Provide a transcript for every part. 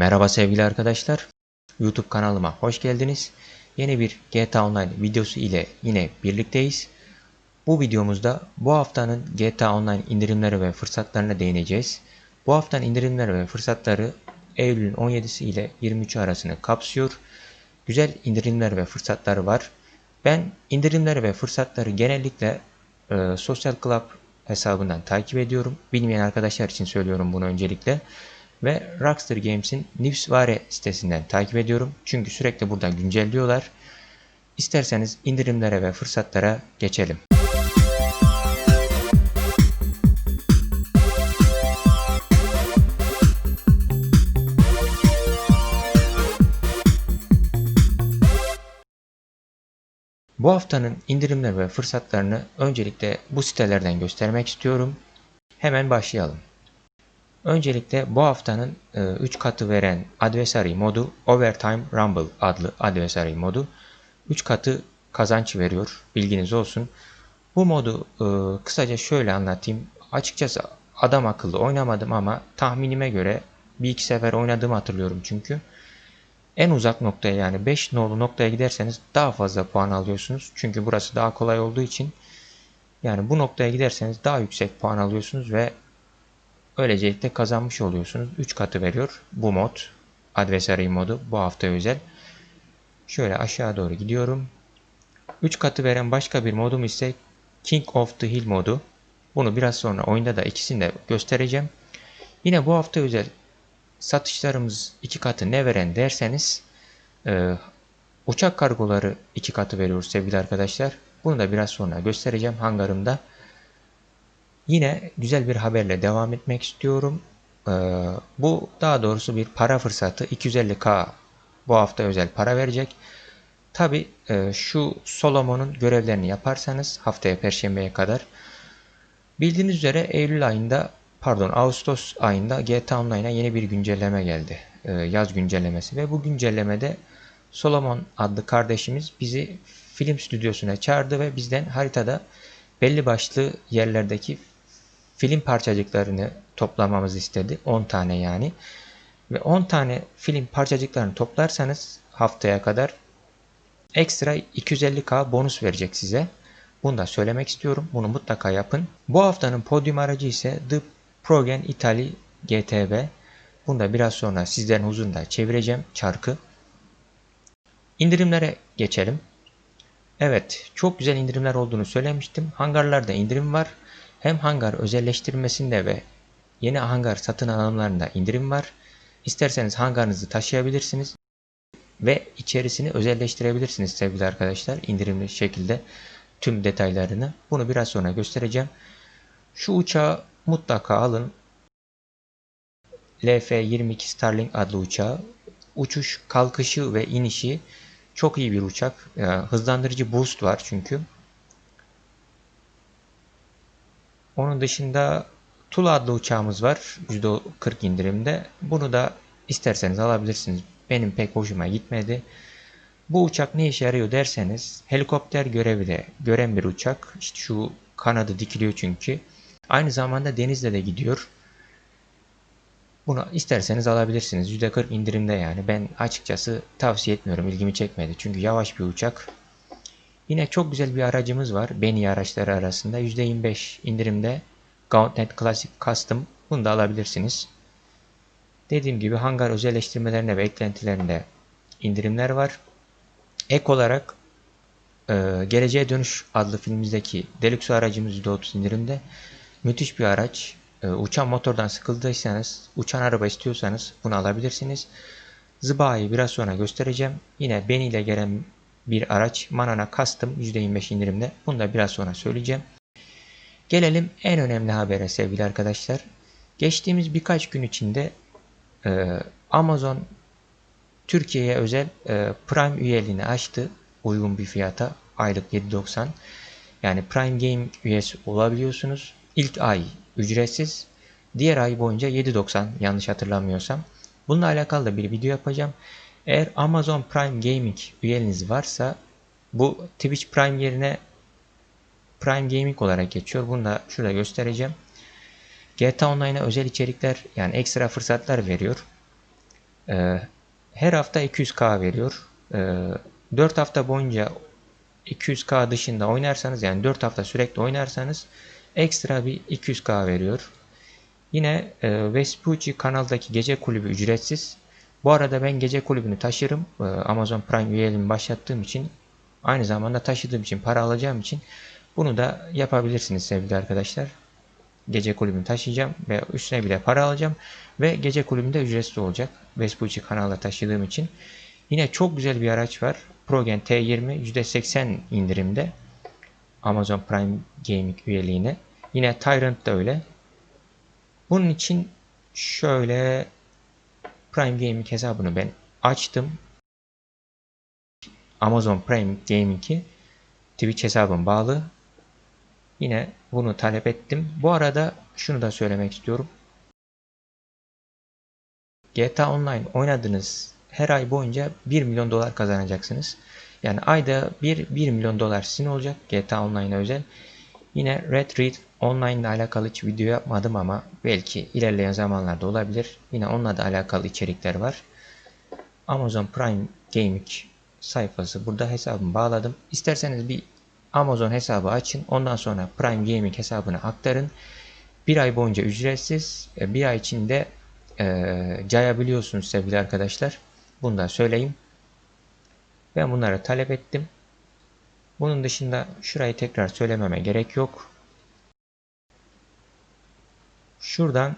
Merhaba sevgili arkadaşlar. YouTube kanalıma hoş geldiniz. Yeni bir GTA Online videosu ile yine birlikteyiz. Bu videomuzda bu haftanın GTA Online indirimleri ve fırsatlarına değineceğiz. Bu haftanın indirimleri ve fırsatları Eylül'ün 17'si ile 23 arasını kapsıyor. Güzel indirimler ve fırsatları var. Ben indirimleri ve fırsatları genellikle e, Social Club hesabından takip ediyorum. Bilmeyen arkadaşlar için söylüyorum bunu öncelikle. Ve Rockstar Games'in Newswire sitesinden takip ediyorum. Çünkü sürekli buradan güncelliyorlar. İsterseniz indirimlere ve fırsatlara geçelim. Bu haftanın indirimler ve fırsatlarını öncelikle bu sitelerden göstermek istiyorum. Hemen başlayalım. Öncelikle bu haftanın 3 katı veren Adversary modu Overtime Rumble adlı Adversary modu 3 katı kazanç veriyor. Bilginiz olsun. Bu modu e, kısaca şöyle anlatayım. Açıkçası adam akıllı oynamadım ama tahminime göre bir iki sefer oynadığımı hatırlıyorum çünkü. En uzak noktaya yani 5 nolu noktaya giderseniz daha fazla puan alıyorsunuz. Çünkü burası daha kolay olduğu için yani bu noktaya giderseniz daha yüksek puan alıyorsunuz ve Öylelikle kazanmış oluyorsunuz. 3 katı veriyor bu mod. Adversary modu bu hafta özel. Şöyle aşağı doğru gidiyorum. 3 katı veren başka bir modum ise King of the Hill modu. Bunu biraz sonra oyunda da ikisini de göstereceğim. Yine bu hafta özel satışlarımız 2 katı ne veren derseniz e, uçak kargoları 2 katı veriyoruz sevgili arkadaşlar. Bunu da biraz sonra göstereceğim hangarımda. Yine güzel bir haberle devam etmek istiyorum. Ee, bu daha doğrusu bir para fırsatı. 250k bu hafta özel para verecek. Tabi e, şu Solomon'un görevlerini yaparsanız haftaya perşembeye kadar bildiğiniz üzere Eylül ayında pardon Ağustos ayında GTA Online'a yeni bir güncelleme geldi. E, yaz güncellemesi ve bu güncellemede Solomon adlı kardeşimiz bizi film stüdyosuna çağırdı ve bizden haritada belli başlı yerlerdeki film parçacıklarını toplamamızı istedi. 10 tane yani. Ve 10 tane film parçacıklarını toplarsanız haftaya kadar ekstra 250k bonus verecek size. Bunu da söylemek istiyorum. Bunu mutlaka yapın. Bu haftanın podyum aracı ise The Progen Italy GTB. Bunu da biraz sonra sizlerin huzurunda çevireceğim çarkı. İndirimlere geçelim. Evet, çok güzel indirimler olduğunu söylemiştim. Hangarlarda indirim var. Hem hangar özelleştirmesinde ve yeni hangar satın alımlarında indirim var. İsterseniz hangarınızı taşıyabilirsiniz ve içerisini özelleştirebilirsiniz sevgili arkadaşlar indirimli şekilde tüm detaylarını. Bunu biraz sonra göstereceğim. Şu uçağı mutlaka alın. LF-22 Starlink adlı uçağı. Uçuş, kalkışı ve inişi çok iyi bir uçak. Hızlandırıcı boost var çünkü. Onun dışında Tula adlı uçağımız var. %40 indirimde. Bunu da isterseniz alabilirsiniz. Benim pek hoşuma gitmedi. Bu uçak ne işe yarıyor derseniz helikopter görevi de gören bir uçak. İşte şu kanadı dikiliyor çünkü. Aynı zamanda denizde de gidiyor. Bunu isterseniz alabilirsiniz. %40 indirimde yani. Ben açıkçası tavsiye etmiyorum. İlgimi çekmedi. Çünkü yavaş bir uçak. Yine çok güzel bir aracımız var. Beni araçları arasında %25 indirimde Gauntlet Classic Custom bunu da alabilirsiniz. Dediğim gibi hangar özelleştirmelerine ve eklentilerinde indirimler var. Ek olarak e, Geleceğe Dönüş adlı filmimizdeki Deluxe aracımız %30 indirimde. Müthiş bir araç. E, uçan motordan sıkıldıysanız, uçan araba istiyorsanız bunu alabilirsiniz. Zıbayı biraz sonra göstereceğim. Yine Beni ile gelen bir araç Manana Custom %25 indirimde. Bunu da biraz sonra söyleyeceğim. Gelelim en önemli habere sevgili arkadaşlar. Geçtiğimiz birkaç gün içinde e, Amazon Türkiye'ye özel e, Prime üyeliğini açtı uygun bir fiyata aylık 7.90 yani Prime Game üyesi olabiliyorsunuz. İlk ay ücretsiz diğer ay boyunca 7.90 yanlış hatırlamıyorsam. Bununla alakalı da bir video yapacağım. Eğer Amazon Prime Gaming üyeliğiniz varsa bu Twitch Prime yerine Prime Gaming olarak geçiyor. Bunu da şurada göstereceğim. GTA Online'a özel içerikler yani ekstra fırsatlar veriyor. Ee, her hafta 200k veriyor. Ee, 4 hafta boyunca 200k dışında oynarsanız yani 4 hafta sürekli oynarsanız ekstra bir 200k veriyor. Yine e, Vespucci kanaldaki gece kulübü ücretsiz. Bu arada ben gece kulübünü taşırım. E, Amazon Prime üyeliğimi başlattığım için aynı zamanda taşıdığım için para alacağım için bunu da yapabilirsiniz sevgili arkadaşlar. Gece kulübünü taşıyacağım ve üstüne bile para alacağım ve gece kulübünde ücretsiz olacak. Vespucci kanalda taşıdığım için. Yine çok güzel bir araç var. Progen T20 %80 indirimde. Amazon Prime Gaming üyeliğine. Yine Tyrant da öyle. Bunun için şöyle Prime Gaming hesabını ben açtım. Amazon Prime Gaming'i Twitch hesabım bağlı. Yine bunu talep ettim. Bu arada şunu da söylemek istiyorum. GTA Online oynadığınız her ay boyunca 1 milyon dolar kazanacaksınız. Yani ayda 1, 1 milyon dolar sizin olacak GTA Online'a özel. Yine Red Read Online ile alakalı hiç video yapmadım ama belki ilerleyen zamanlarda olabilir. Yine onunla da alakalı içerikler var. Amazon Prime Gaming sayfası burada hesabımı bağladım. İsterseniz bir Amazon hesabı açın. Ondan sonra Prime Gaming hesabını aktarın. Bir ay boyunca ücretsiz. e, Bir ay içinde e, cayabiliyorsunuz sevgili arkadaşlar. Bunu da söyleyeyim. Ben bunları talep ettim. Bunun dışında şurayı tekrar söylememe gerek yok. Şuradan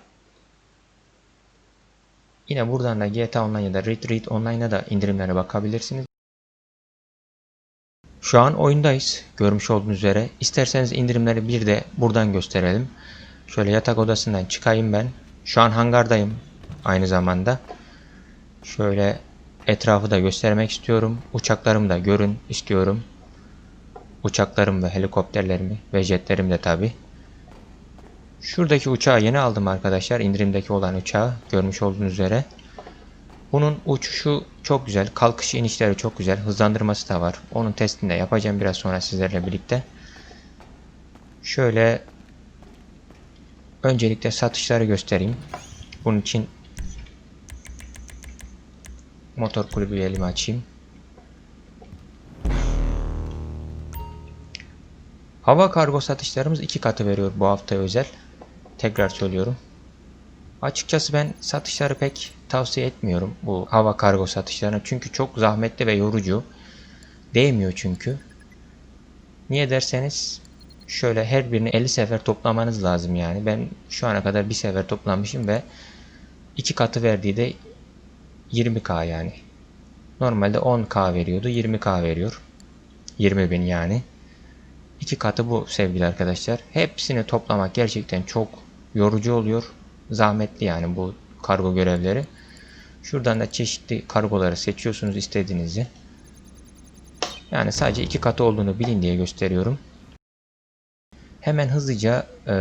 yine buradan da GTA Online ya da Red Read Online'a da indirimlere bakabilirsiniz. Şu an oyundayız. Görmüş olduğunuz üzere. İsterseniz indirimleri bir de buradan gösterelim. Şöyle yatak odasından çıkayım ben. Şu an hangardayım aynı zamanda. Şöyle etrafı da göstermek istiyorum. Uçaklarımı da görün istiyorum. Uçaklarım ve helikopterlerimi ve jetlerim de tabi. Şuradaki uçağı yeni aldım arkadaşlar. İndirimdeki olan uçağı görmüş olduğunuz üzere. Bunun uçuşu çok güzel. Kalkış inişleri çok güzel. Hızlandırması da var. Onun testini de yapacağım biraz sonra sizlerle birlikte. Şöyle öncelikle satışları göstereyim. Bunun için motor kulübü elimi açayım. Hava kargo satışlarımız iki katı veriyor bu hafta özel. Tekrar söylüyorum. Açıkçası ben satışları pek tavsiye etmiyorum bu hava kargo satışlarına. Çünkü çok zahmetli ve yorucu. Değmiyor çünkü. Niye derseniz şöyle her birini 50 sefer toplamanız lazım yani. Ben şu ana kadar bir sefer toplamışım ve iki katı verdiği de 20k yani. Normalde 10k veriyordu 20k veriyor. 20 bin yani. İki katı bu sevgili arkadaşlar. Hepsini toplamak gerçekten çok yorucu oluyor. Zahmetli yani bu kargo görevleri. Şuradan da çeşitli kargoları seçiyorsunuz istediğinizi. Yani sadece iki katı olduğunu bilin diye gösteriyorum. Hemen hızlıca e,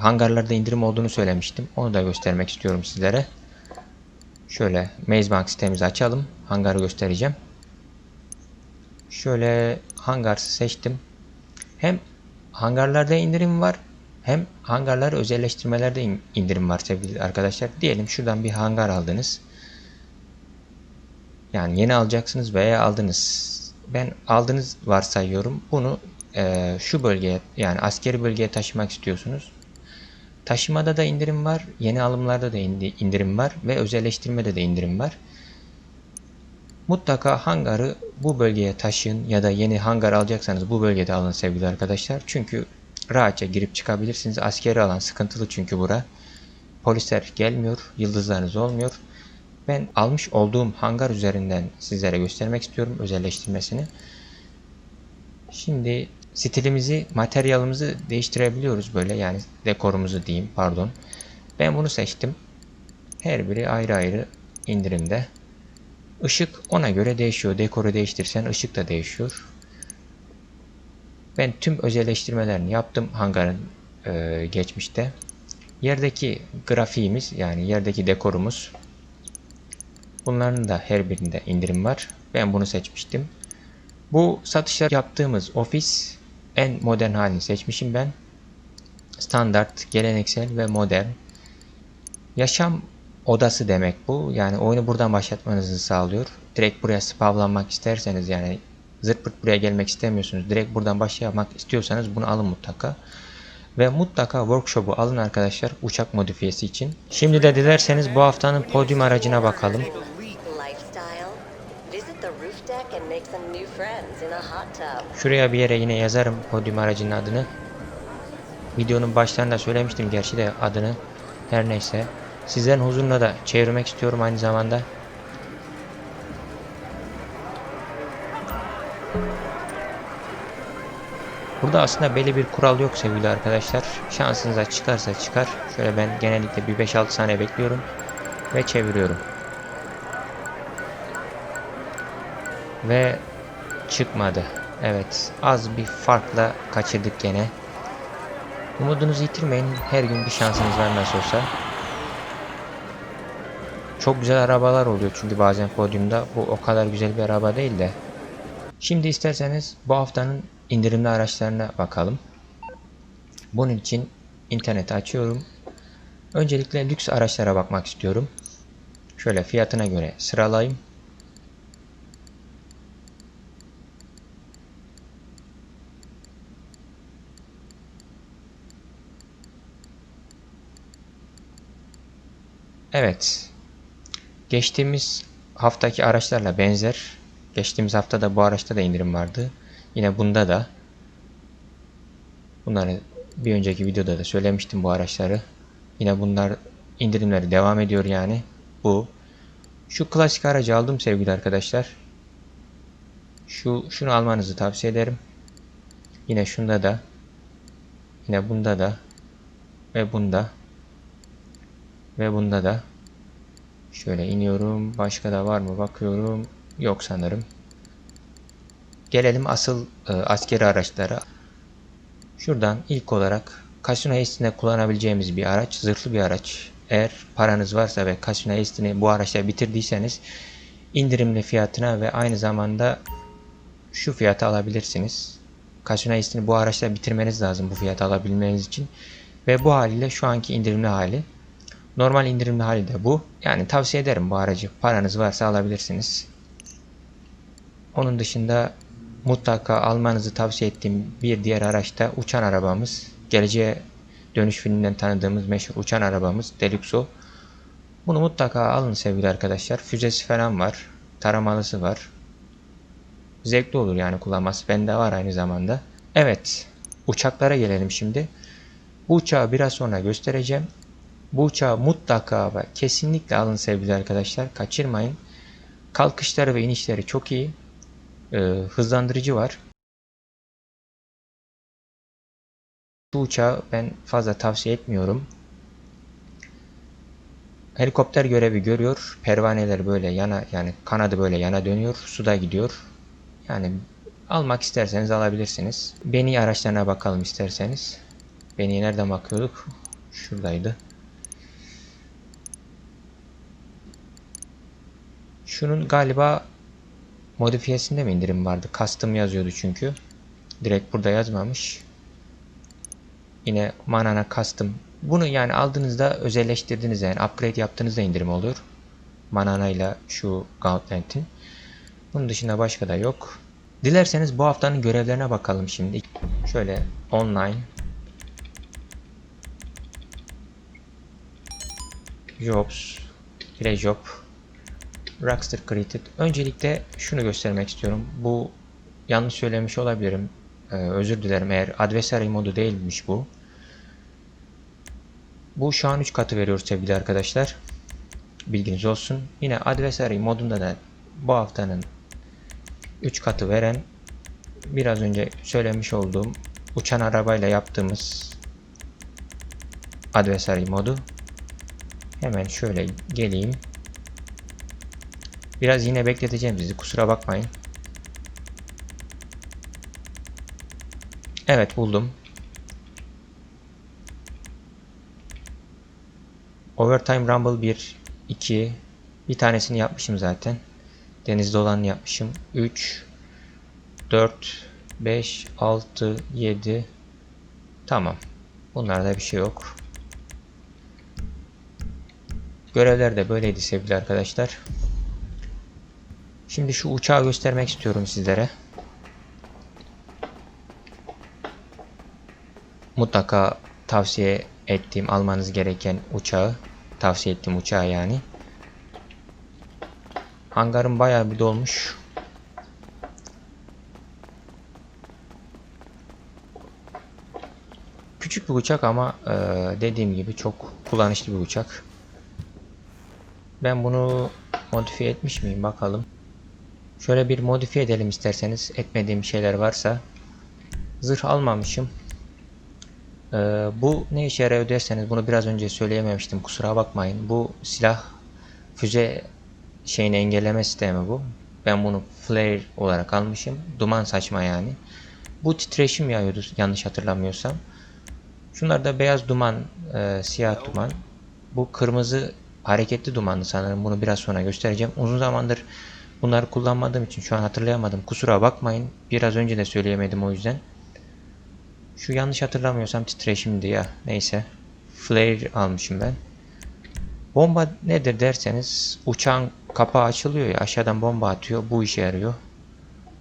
hangarlarda indirim olduğunu söylemiştim. Onu da göstermek istiyorum sizlere. Şöyle Maze Bank sitemizi açalım. Hangarı göstereceğim. Şöyle hangar seçtim. Hem hangarlarda indirim var hem hangarlar özelleştirmelerde indirim var sevgili arkadaşlar. Diyelim şuradan bir hangar aldınız. Yani yeni alacaksınız veya aldınız. Ben aldınız varsayıyorum. Bunu e, şu bölgeye yani askeri bölgeye taşımak istiyorsunuz. Taşımada da indirim var. Yeni alımlarda da indirim var. Ve özelleştirmede de indirim var. Mutlaka hangarı bu bölgeye taşıyın ya da yeni hangar alacaksanız bu bölgede alın sevgili arkadaşlar. Çünkü rahatça girip çıkabilirsiniz. Askeri alan sıkıntılı çünkü bura. Polisler gelmiyor, yıldızlarınız olmuyor. Ben almış olduğum hangar üzerinden sizlere göstermek istiyorum özelleştirmesini. Şimdi stilimizi, materyalimizi değiştirebiliyoruz böyle yani dekorumuzu diyeyim pardon. Ben bunu seçtim. Her biri ayrı ayrı indirimde. Işık ona göre değişiyor. Dekoru değiştirsen ışık da değişiyor. Ben tüm özelleştirmelerini yaptım hangarın e, geçmişte. Yerdeki grafiğimiz yani yerdeki dekorumuz. Bunların da her birinde indirim var. Ben bunu seçmiştim. Bu satışlar yaptığımız ofis en modern halini seçmişim ben. Standart, geleneksel ve modern. Yaşam odası demek bu. Yani oyunu buradan başlatmanızı sağlıyor. Direkt buraya spavlanmak isterseniz yani zırt buraya gelmek istemiyorsunuz. Direkt buradan başlamak istiyorsanız bunu alın mutlaka. Ve mutlaka workshop'u alın arkadaşlar uçak modifiyesi için. Şimdi de dilerseniz bu haftanın podyum aracına bakalım. Şuraya bir yere yine yazarım podyum aracının adını. Videonun başlarında söylemiştim gerçi de adını. Her neyse. Sizlerin huzuruna da çevirmek istiyorum aynı zamanda. Burada aslında belli bir kural yok sevgili arkadaşlar. Şansınıza çıkarsa çıkar. Şöyle ben genellikle bir 5-6 saniye bekliyorum. Ve çeviriyorum. Ve çıkmadı. Evet az bir farkla kaçırdık gene. Umudunuzu yitirmeyin. Her gün bir şansınız var nasıl olsa. Çok güzel arabalar oluyor çünkü bazen podyumda. Bu o kadar güzel bir araba değil de. Şimdi isterseniz bu haftanın indirimli araçlarına bakalım. Bunun için interneti açıyorum. Öncelikle lüks araçlara bakmak istiyorum. Şöyle fiyatına göre sıralayayım. Evet. Geçtiğimiz haftaki araçlarla benzer. Geçtiğimiz hafta da bu araçta da indirim vardı. Yine bunda da. Bunları bir önceki videoda da söylemiştim bu araçları. Yine bunlar indirimleri devam ediyor yani. Bu. Şu klasik aracı aldım sevgili arkadaşlar. Şu şunu almanızı tavsiye ederim. Yine şunda da. Yine bunda da. Ve bunda. Ve bunda da. Şöyle iniyorum. Başka da var mı bakıyorum. Yok sanırım. Gelelim asıl e, askeri araçlara. Şuradan ilk olarak Casino Hast'ine kullanabileceğimiz bir araç. Zırhlı bir araç. Eğer paranız varsa ve Casino Hast'ini bu araçla bitirdiyseniz indirimli fiyatına ve aynı zamanda şu fiyata alabilirsiniz. Casino Hast'ini bu araçla bitirmeniz lazım bu fiyata alabilmeniz için. Ve bu haliyle şu anki indirimli hali. Normal indirimli hali de bu. Yani tavsiye ederim bu aracı. Paranız varsa alabilirsiniz. Onun dışında mutlaka almanızı tavsiye ettiğim bir diğer araç da uçan arabamız. Geleceğe dönüş filminden tanıdığımız meşhur uçan arabamız Deluxo. Bunu mutlaka alın sevgili arkadaşlar. Füzesi falan var. Taramalısı var. Zevkli olur yani kullanması. Bende var aynı zamanda. Evet. Uçaklara gelelim şimdi. Bu uçağı biraz sonra göstereceğim. Bu uçağı mutlaka ve kesinlikle alın sevgili arkadaşlar. Kaçırmayın. Kalkışları ve inişleri çok iyi. Ee, hızlandırıcı var. Bu uçağı ben fazla tavsiye etmiyorum. Helikopter görevi görüyor. Pervaneler böyle yana yani kanadı böyle yana dönüyor. Suda gidiyor. Yani almak isterseniz alabilirsiniz. Beni araçlarına bakalım isterseniz. Beni nereden bakıyorduk? Şuradaydı. Şunun galiba modifiyesinde mi indirim vardı? Custom yazıyordu çünkü. Direkt burada yazmamış. Yine Manana Custom. Bunu yani aldığınızda özelleştirdiğinizde yani upgrade yaptığınızda indirim olur. Manana ile şu Gauntlet'in. Bunun dışında başka da yok. Dilerseniz bu haftanın görevlerine bakalım şimdi. Şöyle online Jobs Play Job Rockstar Created. Öncelikle şunu göstermek istiyorum. Bu yanlış söylemiş olabilirim. Ee, özür dilerim eğer adversary modu değilmiş bu. Bu şu an 3 katı veriyor sevgili arkadaşlar. Bilginiz olsun. Yine adversary modunda da bu haftanın 3 katı veren biraz önce söylemiş olduğum uçan arabayla yaptığımız adversary modu. Hemen şöyle geleyim. Biraz yine bekleteceğim sizi kusura bakmayın. Evet buldum. Overtime Rumble 1, 2, bir tanesini yapmışım zaten. Denizde olanı yapmışım. 3, 4, 5, 6, 7. Tamam. Bunlarda bir şey yok. Görevler de böyleydi sevgili arkadaşlar. Şimdi şu uçağı göstermek istiyorum sizlere. Mutlaka tavsiye ettiğim almanız gereken uçağı. Tavsiye ettiğim uçağı yani. Hangarım bayağı bir dolmuş. Küçük bir uçak ama e, dediğim gibi çok kullanışlı bir uçak. Ben bunu modifiye etmiş miyim bakalım. Şöyle bir modifiye edelim isterseniz. Etmediğim şeyler varsa. Zırh almamışım. Ee, bu ne işe yarıyor derseniz bunu biraz önce söyleyememiştim. Kusura bakmayın. Bu silah füze şeyini engelleme sistemi bu. Ben bunu flare olarak almışım. Duman saçma yani. Bu titreşim yayıyordu yanlış hatırlamıyorsam. Şunlar da beyaz duman, e, siyah duman. Bu kırmızı hareketli dumanlı sanırım. Bunu biraz sonra göstereceğim. Uzun zamandır bunları kullanmadığım için şu an hatırlayamadım. Kusura bakmayın. Biraz önce de söyleyemedim o yüzden. Şu yanlış hatırlamıyorsam titreşimdi ya. Neyse. Flare almışım ben. Bomba nedir derseniz uçağın kapağı açılıyor ya aşağıdan bomba atıyor. Bu işe yarıyor.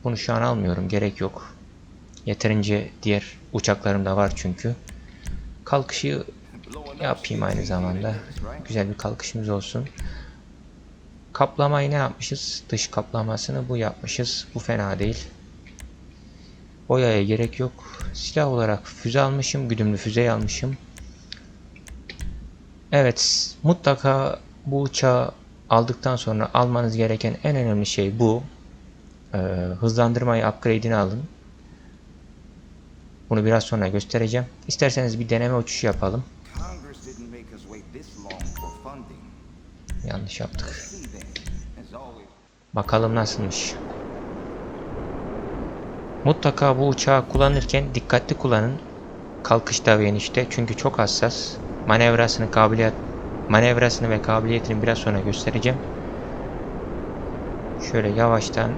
Bunu şu an almıyorum. Gerek yok. Yeterince diğer uçaklarımda var çünkü. Kalkışı yapayım aynı zamanda. Güzel bir kalkışımız olsun. Kaplamayı ne yapmışız? Dış kaplamasını bu yapmışız. Bu fena değil. Boyaya gerek yok. Silah olarak füze almışım. Güdümlü füze almışım. Evet. Mutlaka bu uçağı aldıktan sonra almanız gereken en önemli şey bu. Ee, hızlandırmayı upgrade'ini alın. Bunu biraz sonra göstereceğim. İsterseniz bir deneme uçuşu yapalım. Congress didn't Bakalım nasılmış. Mutlaka bu uçağı kullanırken dikkatli kullanın. Kalkışta ve inişte çünkü çok hassas. Manevrasını kabiliyet manevrasını ve kabiliyetini biraz sonra göstereceğim. Şöyle yavaştan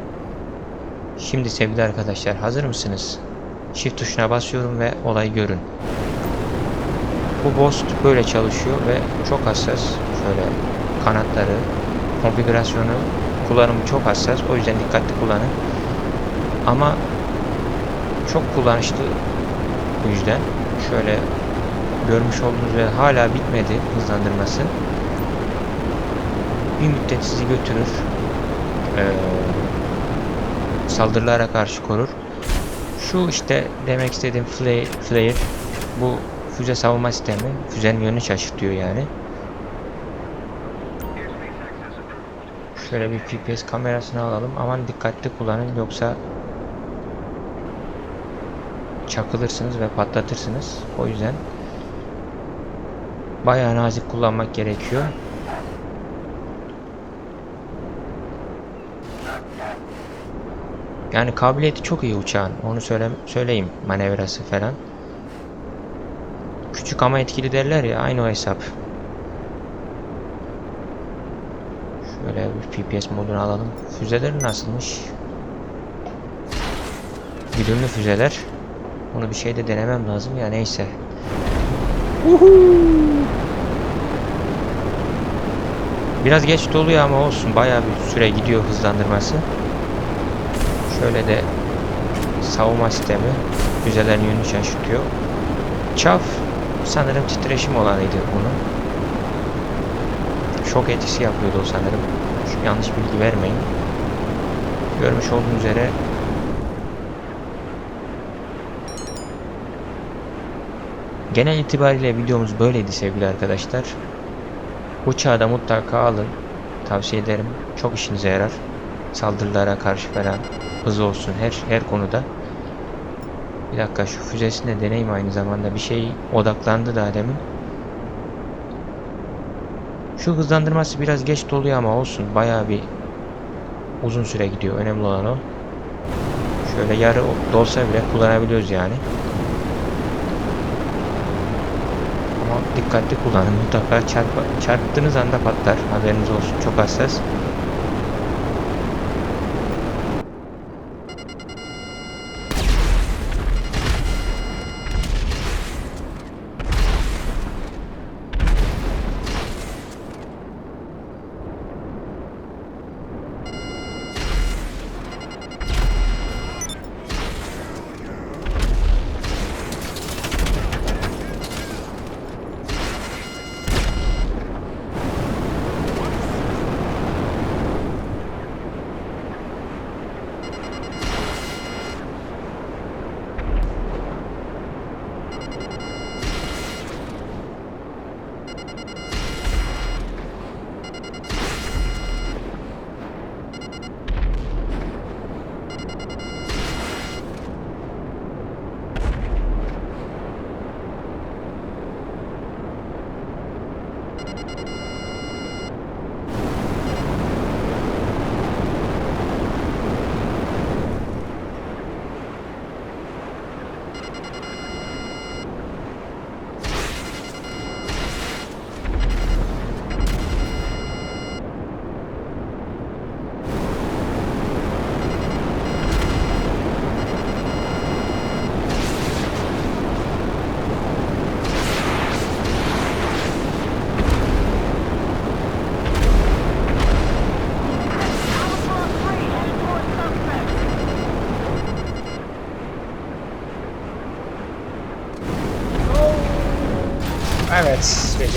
Şimdi sevgili arkadaşlar hazır mısınız? Shift tuşuna basıyorum ve olayı görün. Bu Bost böyle çalışıyor ve çok hassas. Şöyle kanatları, konfigürasyonu, kullanımı çok hassas. O yüzden dikkatli kullanın. Ama çok kullanışlı bu yüzden. Şöyle görmüş olduğunuz üzere hala bitmedi hızlandırması. Bir müddet sizi götürür. Ee, saldırılara karşı korur. Şu işte demek istediğim flare, flare bu füze savunma sistemi. Füzenin yönünü şaşırtıyor yani. Şöyle bir GPS kamerasını alalım. Aman dikkatli kullanın yoksa çakılırsınız ve patlatırsınız. O yüzden bayağı nazik kullanmak gerekiyor. Yani kabiliyeti çok iyi uçağın. Onu söyle söyleyeyim manevrası falan. Küçük ama etkili derler ya aynı o hesap. Şöyle bir PPS modunu alalım. Füzeleri nasılmış? Güdümlü füzeler. Bunu bir şeyde denemem lazım ya neyse. Biraz geç doluyor ama olsun. Bayağı bir süre gidiyor hızlandırması. Şöyle de savunma sistemi füzelerin yönünü şaşırtıyor. Çaf sanırım titreşim olanıydı bunun. Şok etkisi yapıyordu o sanırım. Şu yanlış bilgi vermeyin. Görmüş olduğunuz üzere Genel itibariyle videomuz böyleydi sevgili arkadaşlar. Uçağı da mutlaka alın. Tavsiye ederim. Çok işinize yarar. Saldırılara karşı falan hızlı olsun her her konuda. Bir dakika şu füzesini de deneyim aynı zamanda. Bir şey odaklandı daha demin. Şu hızlandırması biraz geç doluyor ama olsun. Bayağı bir uzun süre gidiyor. Önemli olan o. Şöyle yarı dolsa bile kullanabiliyoruz yani. Ama dikkatli kullanın. Mutlaka çarp çarptığınız anda patlar. Haberiniz olsun. Çok hassas.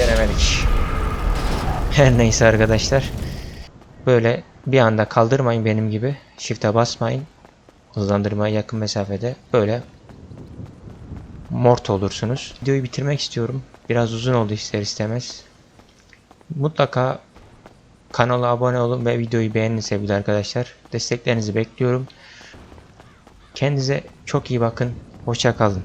Beceremedik. Her neyse arkadaşlar. Böyle bir anda kaldırmayın benim gibi. Shift'e basmayın. Hızlandırmaya yakın mesafede. Böyle mort olursunuz. Videoyu bitirmek istiyorum. Biraz uzun oldu ister istemez. Mutlaka kanala abone olun ve videoyu beğenin sevgili arkadaşlar. Desteklerinizi bekliyorum. Kendinize çok iyi bakın. Hoşça kalın.